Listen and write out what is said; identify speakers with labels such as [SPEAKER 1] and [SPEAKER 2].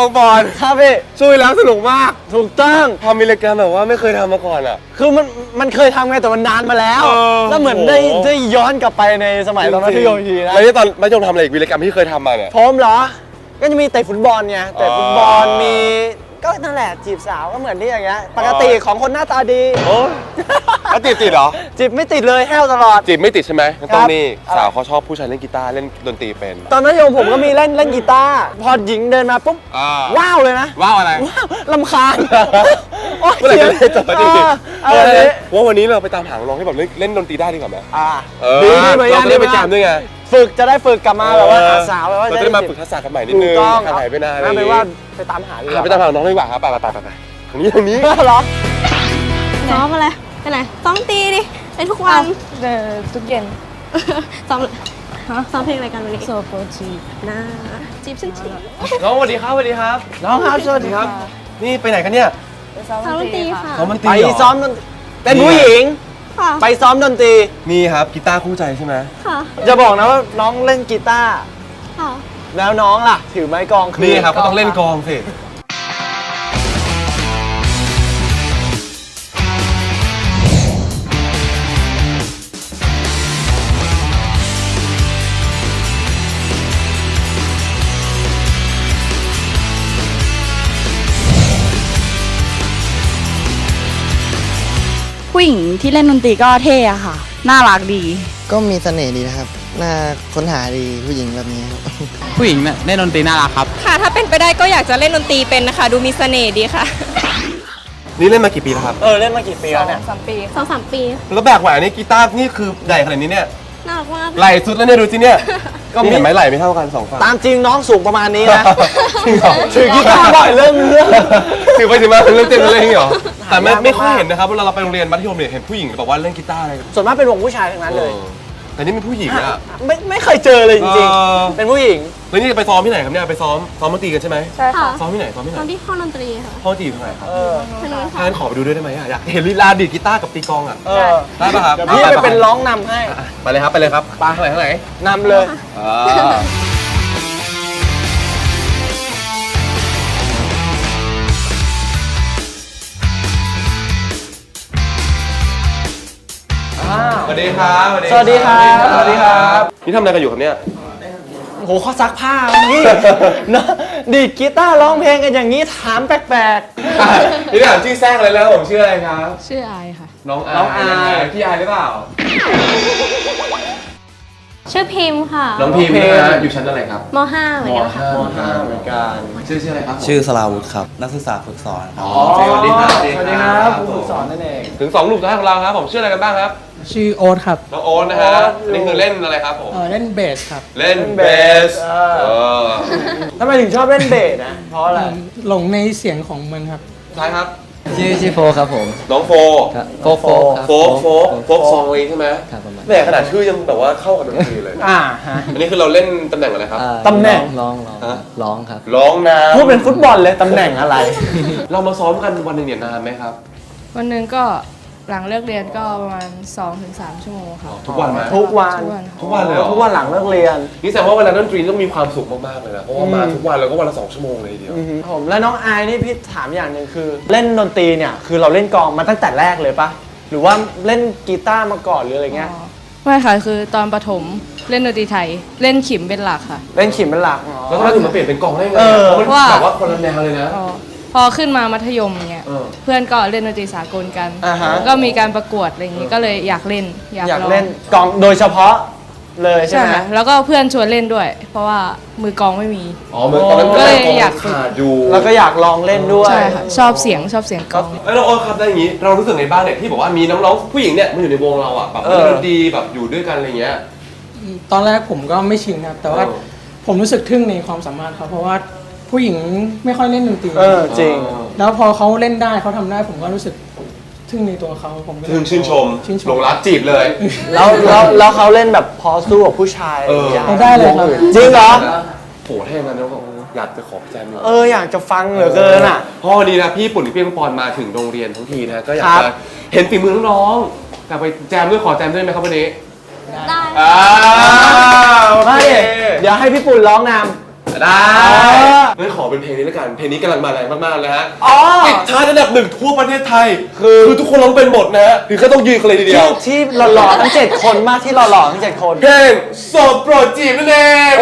[SPEAKER 1] บางบอล
[SPEAKER 2] ครับพี่
[SPEAKER 1] ช่วยแล้วสนุกมาก
[SPEAKER 2] ถูกต้อง
[SPEAKER 1] พอมีรายการแบบว่าไม่เคยทำมาก่อนอะ
[SPEAKER 2] คือมันมันเคยทำไงแต่มันนานมาแล้ว
[SPEAKER 1] เออ
[SPEAKER 2] แล้วเหมือน
[SPEAKER 1] โอ้โห
[SPEAKER 2] ได้ได้ย้อนกลับไปในสมัยตอนมัธยมทีนะ
[SPEAKER 1] แล้วที่ตอนมัธยมทำอะไรอีกวิรกรรมที่เคยทำมาเนี่ย
[SPEAKER 2] ผมเหรอ ก็จะมีเตะฟุตบอลไงเตะฟุตบอล
[SPEAKER 1] อ๋อ
[SPEAKER 2] มี ก็นั่นแหละจีบสาวก็เหมือนที่อย่างเงี้ยปกติของคนหน้าตาดี
[SPEAKER 1] โอ้ยแล้วติดติดเหรอ
[SPEAKER 2] จีบไม่ติดเลยแห้วตลอด
[SPEAKER 1] จีบไม่ติดใช่ไหมงั้นต้อ
[SPEAKER 2] ครั
[SPEAKER 1] ง
[SPEAKER 2] บ
[SPEAKER 1] นี่
[SPEAKER 2] อะไร
[SPEAKER 1] สาวเขาชอบผู้ชายเล่นกีตาร์เล่นดนตรีเป็น
[SPEAKER 2] ตอนมัธยมผมก็มีเล่นเล่นกีตาร์พอหญิงเดินมาปุ๊บ
[SPEAKER 1] อ่า
[SPEAKER 2] ว้าวเลยนะ
[SPEAKER 1] ว้าวอะไร
[SPEAKER 2] ว้าวลำคาญโอ๊ย
[SPEAKER 1] เมื่อไหร่จะได้จบสักที
[SPEAKER 2] เออเออ
[SPEAKER 1] ว่าวันนี้เราไปตามหาน้องที่แบบเล่นเล่นดนตรีได้ดีกว่าไหม
[SPEAKER 2] อ่า
[SPEAKER 1] เออ
[SPEAKER 2] ดีดีเหมือนกัน
[SPEAKER 1] เราจะได้ไปจามด้วยไง
[SPEAKER 2] ฝึกจะได้ฝึกกลับมาแบบว่าหาสาวแบบว่า
[SPEAKER 1] เราจะได้มาฝึกทักษะกันใหม่นิด
[SPEAKER 2] ถู
[SPEAKER 1] นึ
[SPEAKER 2] ก
[SPEAKER 1] ง
[SPEAKER 2] ต้อง
[SPEAKER 1] ห่างหายไปนานอะไรอ
[SPEAKER 2] น่า
[SPEAKER 1] ย่าง
[SPEAKER 2] ไป
[SPEAKER 1] งี้
[SPEAKER 2] ว่าไปตามหาดีก
[SPEAKER 1] อะ
[SPEAKER 2] ว่า
[SPEAKER 1] ไปตามหาน้องดีกว่าครับไปไปไปไปไปทางนี้ทางนี้
[SPEAKER 2] เหรอ
[SPEAKER 3] ซ้อมอะไรไปไหนซ้อมตีดิไปทุกวัน
[SPEAKER 4] เดินทุกเย็น
[SPEAKER 3] ซ้อมฮะซ้อมเพลงอะไรกันวันนี้
[SPEAKER 4] โซโปจี
[SPEAKER 3] น่าจีบฉันจีบ
[SPEAKER 1] น้องสวัสดีครับสวัสดีครับ
[SPEAKER 2] น้องครับสวัสดีครับ
[SPEAKER 1] นี่ไปไหนกันเนี่ย
[SPEAKER 3] ซ้อมดนตรีค่ะ
[SPEAKER 1] ซ้อมดนตรี
[SPEAKER 2] ไป
[SPEAKER 1] เหรอ
[SPEAKER 2] ซ้อมดนเป็นผู้หญิง
[SPEAKER 3] ค่ะ
[SPEAKER 2] ไปซ้อมดนตรี
[SPEAKER 1] นี่ครับกีตาร์คู่ใจใช่ไหม
[SPEAKER 3] ค่ะ
[SPEAKER 2] จะบอกนะว่าน้องเล่นกีตาร์
[SPEAKER 3] ค่ะ
[SPEAKER 2] แล้วน้องล่ะ ถือไม้กลองคือ
[SPEAKER 1] นี่ครับก็ต้องเล่นกลองสิ
[SPEAKER 4] ผู้หญิงที่เล่นดนตรีก็เท่อะค่ะ น่ารักดี
[SPEAKER 5] ก็มีเสน่ห์ดีนะครับ น่าค้นหาดีผู้หญิงแบบนี้ครับ
[SPEAKER 6] ผู้หญิงเนี่ยเล่นดนตรีน่ารักครับ
[SPEAKER 7] ค่ะ ถ้าเป็นไปได้ก็อยากจะเล่นดนตรีเป็นนะคะ ดูมีเสน่ห์ดีค่ะ
[SPEAKER 1] นี่เล่นมากี่ปีแล้วครับ
[SPEAKER 2] เออเล่นมากี่ปีแล้วเนี่ย
[SPEAKER 4] สามปี
[SPEAKER 3] สองสามปี
[SPEAKER 1] แล้วแบกไหวนี่กีตาร์นี่คือใหญ่ขนาดนี้เนี่ย
[SPEAKER 3] น่ารักมาก
[SPEAKER 1] ไหล่สุดแล้วเนี่ยดูสิเนี่ย
[SPEAKER 2] ก็
[SPEAKER 1] ก็
[SPEAKER 2] มี
[SPEAKER 1] เห็นไหมไหล่ไม่เท่ากันสองฝั่ง
[SPEAKER 2] ตามจริงน้องสูงประมาณนี้นะ
[SPEAKER 1] จริงเหรอ
[SPEAKER 2] ถือกีตาร์บ่อยเรื่องเรื่อง
[SPEAKER 1] ถือไปถือมาเล่นเต็มเลยเหรอแต่ไม่
[SPEAKER 2] หายาก
[SPEAKER 1] ไม่ค่อย
[SPEAKER 2] มาก
[SPEAKER 1] เห็นนะครับเวลาเราไปโรงเรียนมัธยมเนี่ยเห็นผู้หญิงแบบว่าเล่นกีตาร์อะไรกัน
[SPEAKER 2] ส่วนมากเป็นวงผู้ชายทั้งนั้นเลย
[SPEAKER 1] ออ แต่นี่เป็นผู้หญิงอะ
[SPEAKER 2] ไม่ไม่เคยเจอเลยจริง
[SPEAKER 1] เออ
[SPEAKER 2] ๆ เป็นผู้หญิง
[SPEAKER 1] แล้วนี่จะไปซ้อมที่ไหนครับเนี่ยไปซ้อมซ้อมดนตรีกันใช่ไหม
[SPEAKER 4] ใช่
[SPEAKER 3] ค่ะ
[SPEAKER 1] ซ้อมที่ไหนซ้อมที่ไหน
[SPEAKER 3] ตอนที่ห้องดนตรีค่ะ
[SPEAKER 1] ห้องดนตรีอยู่ที่ไหนครับ
[SPEAKER 2] เออ
[SPEAKER 3] ทางนู้น
[SPEAKER 1] ถ้า
[SPEAKER 3] ค่ะ
[SPEAKER 1] งั้นขอไปดูด้วยได้ไหมอะอยากเห็นลีลาดีดกีตาร์กับตีกลองอะ
[SPEAKER 2] เออ
[SPEAKER 1] ได้ปะครับ
[SPEAKER 2] เดี๋ยวพี่ไปเป็นร้องนำให้
[SPEAKER 1] อะไปเลยครับไปเลยครับไปข้างไหนข้างไหน
[SPEAKER 2] นำเลย
[SPEAKER 1] อ่า วัสดีครับ
[SPEAKER 2] สวัสดีครับ
[SPEAKER 1] สวัสดีครับ นี่ทำอะไรกันอยู่ครับเนี่ย
[SPEAKER 2] โอ้โหเขาซักผ้าพี่เนอะดีดกีตาร์ร้องเพลงกันอย่างนี้ถามแปลก
[SPEAKER 1] นี่ถามชื่อแซงเลยแล้วผมชื่ออะไรครับ
[SPEAKER 4] ชื่อไอายค่ะ
[SPEAKER 1] น้องอาย
[SPEAKER 2] น้องอาย
[SPEAKER 1] พี่อายหรือเปล่า
[SPEAKER 3] ชื่อพิมพ์ค่ะ
[SPEAKER 1] น้องพิมพ์นะฮะอยู่ชั้นอะไรครับ
[SPEAKER 3] มห้าเหมือนกันค่ะ
[SPEAKER 2] ๆมห้าเหมือนกัน
[SPEAKER 1] ชื่อชื่ออะไรครับ
[SPEAKER 6] ชื่อสลาวุธครับ นักศึกษาฝึกสอนครับ
[SPEAKER 1] อ๋อสวัสดีครับ
[SPEAKER 2] สวัสดีครับ ครูฝึกสอนนั่นเอง
[SPEAKER 1] ถึงสองหนุ่มท้ายของเราครับผมชื่ออะไรกันบ้างครับ
[SPEAKER 8] ชื่อโอ๊ตครับ
[SPEAKER 1] น้องโอ๊ตนะฮะ
[SPEAKER 2] โอ๊ต
[SPEAKER 1] นี่คือเล่นอะไรครับผม
[SPEAKER 8] เออเล่นเบสครับ
[SPEAKER 1] เล่นเบส
[SPEAKER 2] เออ
[SPEAKER 1] เออ
[SPEAKER 2] ทำไมถึงชอบเล่นเบสนะเพราะอะไร
[SPEAKER 8] หลงในเสียงของมันครับ
[SPEAKER 1] ท้ายครับ
[SPEAKER 5] ชื่อชื่อโฟครับผม
[SPEAKER 1] น้องโฟ
[SPEAKER 5] โฟกโฟกครับ
[SPEAKER 1] โฟกโฟกโฟกซองเองใช่ไหม
[SPEAKER 5] ครับประมาณ
[SPEAKER 1] แหมขนาดชื่อยังแบบว่าเข้ากับดนตรีเลย
[SPEAKER 2] อ่าฮะ
[SPEAKER 1] อันนี้คือเราเล่นตำแหน่งอะไรครับ
[SPEAKER 5] อ่า
[SPEAKER 2] ตำแหน่ง
[SPEAKER 5] ร้องร้อง
[SPEAKER 1] ฮะ
[SPEAKER 5] ร้องครับ
[SPEAKER 1] ร้องน้ำ
[SPEAKER 2] พูดเป็นฟุตบอลเลยตำแหน่งอะไร
[SPEAKER 1] เรามาซ้อมกันวันหนึ่งเนี่ยนานไหมครับ
[SPEAKER 4] วันหนึ่งก็หลังเลิกเรียนก็ประมาณ2-3ชั่วโมงค่ะ
[SPEAKER 1] ทุกวันไหม
[SPEAKER 2] ทุกวัน
[SPEAKER 4] ทุกวันค่ะ
[SPEAKER 1] ทุกวันเลยเหรอ
[SPEAKER 2] ทุกวันหลังเลิกเรียน
[SPEAKER 1] นี่แสดงว่าเวลาเล่นดนตรีต้องมีความสุขมากๆเลยนะ เพราะว่ามาทุกวันแล้วก็วันละสองชั่วโมงเลยทีเดียว
[SPEAKER 2] ผมแล้วน้องอายนี่พี่ถามอย่างหนึ่งคือ เล่นดนตรีเนี่ยคือเราเล่นกลองมาตั้งแต่แรกเลยปะหรือว่าเล่นกีตาร์มาก่อนหรืออะไรเงี้ย
[SPEAKER 4] อ๋อไม่ค่ะ คือตอนประถมเล่นดนตรีไทย เล่นขิมเป็นหลักค่ะ
[SPEAKER 2] เล่นขิมเป็นหลัก
[SPEAKER 1] แล้วทำไมถึงมาเปลี่ยนเป็นกลองได้ไง
[SPEAKER 2] เออ
[SPEAKER 1] เพราะมัน
[SPEAKER 4] ว่า
[SPEAKER 1] แบบว่าคนละแนวเลยนะ
[SPEAKER 4] พอ พอขึ้นมามัธยมเงี้ย
[SPEAKER 1] เออ
[SPEAKER 4] เพื่อนก็เล่นดนตรีสากลกัน
[SPEAKER 2] อ่าฮะ
[SPEAKER 4] ก็มีการประกวดอะไรอย่างงี้ก็เลยอยากเล่นอยาก
[SPEAKER 2] อยาก
[SPEAKER 4] ลอง
[SPEAKER 2] เล่นกลองโดยเฉพาะเลยใช่
[SPEAKER 4] ใช่
[SPEAKER 2] ไหม
[SPEAKER 4] ค่ะแล้วก็เพื่อนชวนเล่นด้วย เพราะว่ามือกลองไม่มี
[SPEAKER 1] อ๋อเหมือนตอนนั้น
[SPEAKER 4] ก็เลย
[SPEAKER 1] กลง
[SPEAKER 4] อยากฝึก
[SPEAKER 1] ขาดอยู่
[SPEAKER 2] แล้วก็อยากลองเล่นด้วย
[SPEAKER 4] ใช่ค่ะชอบเสียงชอบเสียงกลอง
[SPEAKER 1] แล้วน้องโอ๊ตครับได้อย่างนี้เรารู้สึกไงบ้างเนี่ยที่บอกว่ามีน้องๆผู้หญิงเนี่ยมาอยู่ในวงเราอะแบบ
[SPEAKER 2] เออ
[SPEAKER 1] เล่นดนตรีแบบอยู่ด้วยกันอะไรเงี้ย
[SPEAKER 8] ตอนแรกผมก็ไม่ชินครับ แต่ว่า
[SPEAKER 1] เออ
[SPEAKER 8] ผมรู้สึกทึ่งในความสามารถเขาเพราะว่า ผู้หญิงไม่ค่อยเล่นดนตรี
[SPEAKER 2] เออจริง
[SPEAKER 8] แล้วพอเขาเล่นได้เขาทำได้ผมก็รู้สึกทึ่งในตัวเขาผมก็เลย
[SPEAKER 1] ชื่นชื่นชม
[SPEAKER 8] ชื่นชม
[SPEAKER 1] หลงรักจีบเลย
[SPEAKER 2] แล้วแล้วแล้วเขาเล่นแบบพอสู้กับผู้ชาย
[SPEAKER 1] เออ
[SPEAKER 2] อย่าง
[SPEAKER 8] เอาได้เลยครับ
[SPEAKER 2] จริงเหรอ
[SPEAKER 1] โหถ้าอย่างนั้นเราก็อยากจะขอแจมเลย
[SPEAKER 2] เอออยากจะฟังเหลือเกินอะ
[SPEAKER 1] เพราะวันนี้นะพี่ปุ่นกับพี่ปังปอนมาถึงโรงเรียนทั้งทีนะก็อยาก
[SPEAKER 2] ครับ
[SPEAKER 1] จะเห็นฝีมือน้องๆอยากไปแจมด้วยขอแจมด้วยไหมครับวันนี้
[SPEAKER 3] ได้
[SPEAKER 1] อ่าโอ
[SPEAKER 2] มา
[SPEAKER 1] เค
[SPEAKER 2] ดิเดี๋ยวให้พี่ปุ่นร้องน
[SPEAKER 1] ได้ งั้นขอเป็นเพลงนี้แล้วกัน เพลงนี้กำลังมาแรงมากๆนะฮะ
[SPEAKER 2] อ๋อ
[SPEAKER 1] ติดชาร์ตอันดับหนึ่งทั่วประเทศไทย คือคือทุกคนร้องเป็นหมดนะฮะถึงก็ต้องยืนกันเลยทีเดี
[SPEAKER 2] ที่
[SPEAKER 1] ยว
[SPEAKER 2] ที่หล่อๆทั้ง7คนมากที่หล่อๆทั้ง7คน
[SPEAKER 1] เพลงโสดโปรดจีบนั่นเอง